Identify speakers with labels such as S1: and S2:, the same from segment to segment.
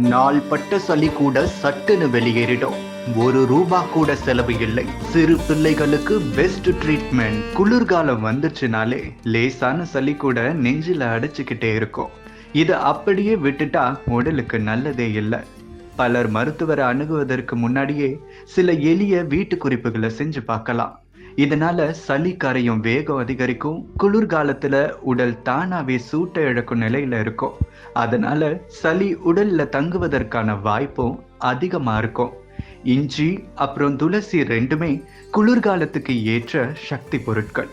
S1: நாள் பட்ட சளி கூட சட்டுன்னு வெளியேறிடும். ஒரு ரூபா கூட செலவு இல்லை. சிறு பிள்ளைகளுக்கு பெஸ்ட் ட்ரீட்மெண்ட் குளிர்காலம் வந்துச்சுனாலே லேசான சளி கூட நெஞ்சில அடைச்சுக்கிட்டே இருக்கும். இதை அப்படியே விட்டுட்டா உடலுக்கு நல்லதே இல்லை. பலர் மருத்துவரை அணுகுவதற்கு முன்னாடியே சில எளிய வீட்டு குறிப்புகளை செஞ்சு பார்க்கலாம். இதனால சளி கரையும் வேகம் அதிகரிக்கும். குளிர்காலத்துல உடல் தானாவே சூட்டை இழக்கும் நிலையில இருக்கும். அதனால சளி உடல்ல தங்குவதற்கான வாய்ப்பும் அதிகமா இருக்கும். இஞ்சி அப்புறம் துளசி ரெண்டுமே குளிர்காலத்துக்கு ஏற்ற சக்தி பொருட்கள்.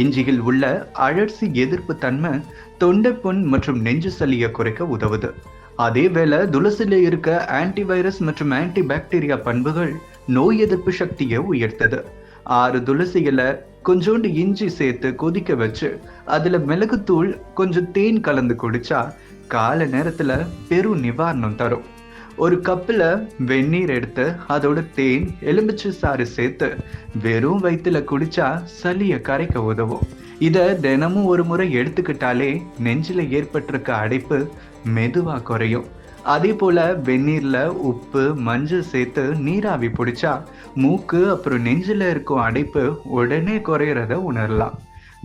S1: இஞ்சியில் உள்ள அழற்சி எதிர்ப்பு தன்மை தொண்டைப்புண் மற்றும் நெஞ்சு சளியை குறைக்க உதவுது. அதே வேளை துளசில இருக்க ஆன்டிவைரஸ் மற்றும் ஆன்டி பாக்டீரியா பண்புகள் நோய் எதிர்ப்பு சக்தியை உயர்த்தது. ஆறு துளசிகளை கொஞ்சோண்டு இஞ்சி சேர்த்து கொதிக்க வச்சு அதுல மிளகுத்தூள் கொஞ்சம் தேன் கலந்து குடிச்சா கால நேரத்துல பெரும் நிவாரணம் தரும். ஒரு கப்பில் வெந்நீர் எடுத்து அதோட தேன் எலுமிச்சை சாறு சேர்த்து வெறும் வயிற்றுல குடிச்சா சளியை கரைக்க உதவும். இதை தினமும் ஒரு முறை எடுத்துக்கிட்டாலே நெஞ்சில ஏற்பட்டிருக்க அடைப்பு மெதுவா குறையும். அதே போல வெந்நீர்ல உப்பு மஞ்சள் சேர்த்து நீராவி பிடிச்சா மூக்கு அப்புறம் நெஞ்சில இருக்கும் அடைப்பு உடனே குறையறத உணரலாம்.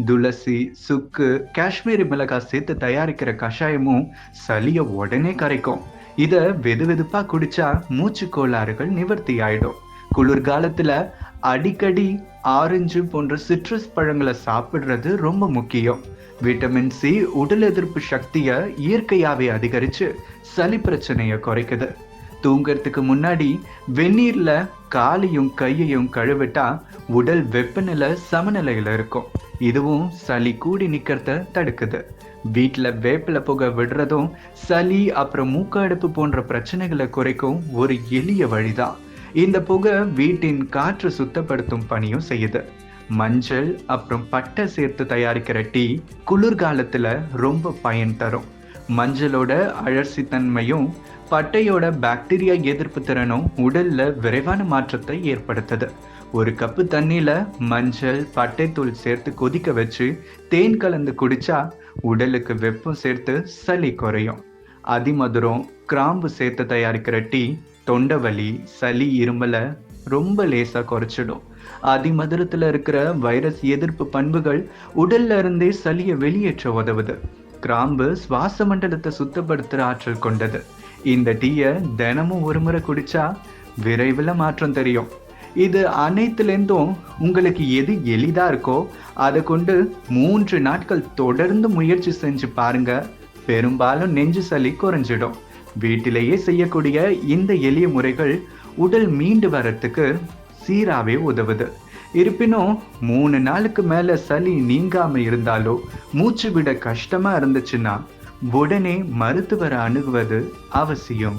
S1: துளசி சுக்கு காஷ்மீரி மிளகாய் சேர்த்து தயாரிக்கிற கஷாயமும் சளியை உடனே கரைக்கும். இத வெது வெதுப்பா குடிச்சா மூச்சு கோளாறுகள் நிவர்த்தி ஆயிடும். குளிர்காலத்துல அடிக்கடி ஆரஞ்சு போன்ற சிட்ரஸ் பழங்களை சாப்பிடுறது ரொம்ப முக்கியம். விட்டமின் சி உடல் எதிர்ப்பு சக்தியை இயற்கையாகவே அதிகரித்து சளி பிரச்சனையை குறைக்குது. தூங்கிறதுக்கு முன்னாடி வெந்நீரில் காலையும் கையையும் கழுவிட்டா உடல் வெப்பநிலை சமநிலையில் இருக்கும். இதுவும் சளி கூடி நிற்கிறத தடுக்குது. வீட்டில் வேப்பிலை புகை விடுறதும் சளி அப்புறம் மூக்கடுப்பு போன்ற பிரச்சனைகளை குறைக்கும் ஒரு எளிய வழிதான். இந்த புகை வீட்டின் காற்று சுத்தப்படுத்தும் பணியும் செய்யுது. மஞ்சள் அப்புறம் பட்டை சேர்த்து தயாரிக்கிற டீ குளிர்காலத்தில் ரொம்ப பயன் தரும். மஞ்சளோட அழற்சித்தன்மையும் பட்டையோட பாக்டீரியா எதிர்ப்பு திறனும் உடல்ல விரைவான மாற்றத்தை ஏற்படுத்துது. ஒரு கப்பு தண்ணியில மஞ்சள் பட்டைத்தூள் சேர்த்து கொதிக்க வச்சு தேன் கலந்து குடிச்சா உடலுக்கு வெப்பம் சேர்த்து சளி குறையும். அதிமதுரம் கிராம்பு சேர்த்து தயாரிக்கிற டீ தொண்டை வலி சளி இருமலை ரொம்ப லேசாக குறைச்சிடும். அதிமதுரத்தில் இருக்கிற வைரஸ் எதிர்ப்பு பண்புகள் உடல்ல இருந்தே சளியை வெளியேற்ற உதவுது. கிராம்பு சுவாச மண்டலத்தை சுத்தப்படுத்துகிற ஆற்றல் கொண்டது. இந்த டீயை தினமும் ஒரு முறை குடிச்சா விரைவில் மாற்றம் தெரியும். இது அனைத்துலேருந்தும் உங்களுக்கு எது எளிதாக இருக்கோ அதை கொண்டு மூன்று நாட்கள் தொடர்ந்து முயற்சி செஞ்சு பாருங்க. பெரும்பாலும் நெஞ்சு சளி குறைஞ்சிடும். வீட்டிலேயே செய்யக்கூடிய இந்த எளிய முறைகள் உடல் மீண்டு வர்றதுக்கு சீராவே உதவுது. இருப்பினும் மூணு நாளுக்கு மேல சளி நீங்காம இருந்தாலோ மூச்சு விட கஷ்டமா இருந்துச்சுன்னா உடனே மருத்துவரை அணுகுவது அவசியம்.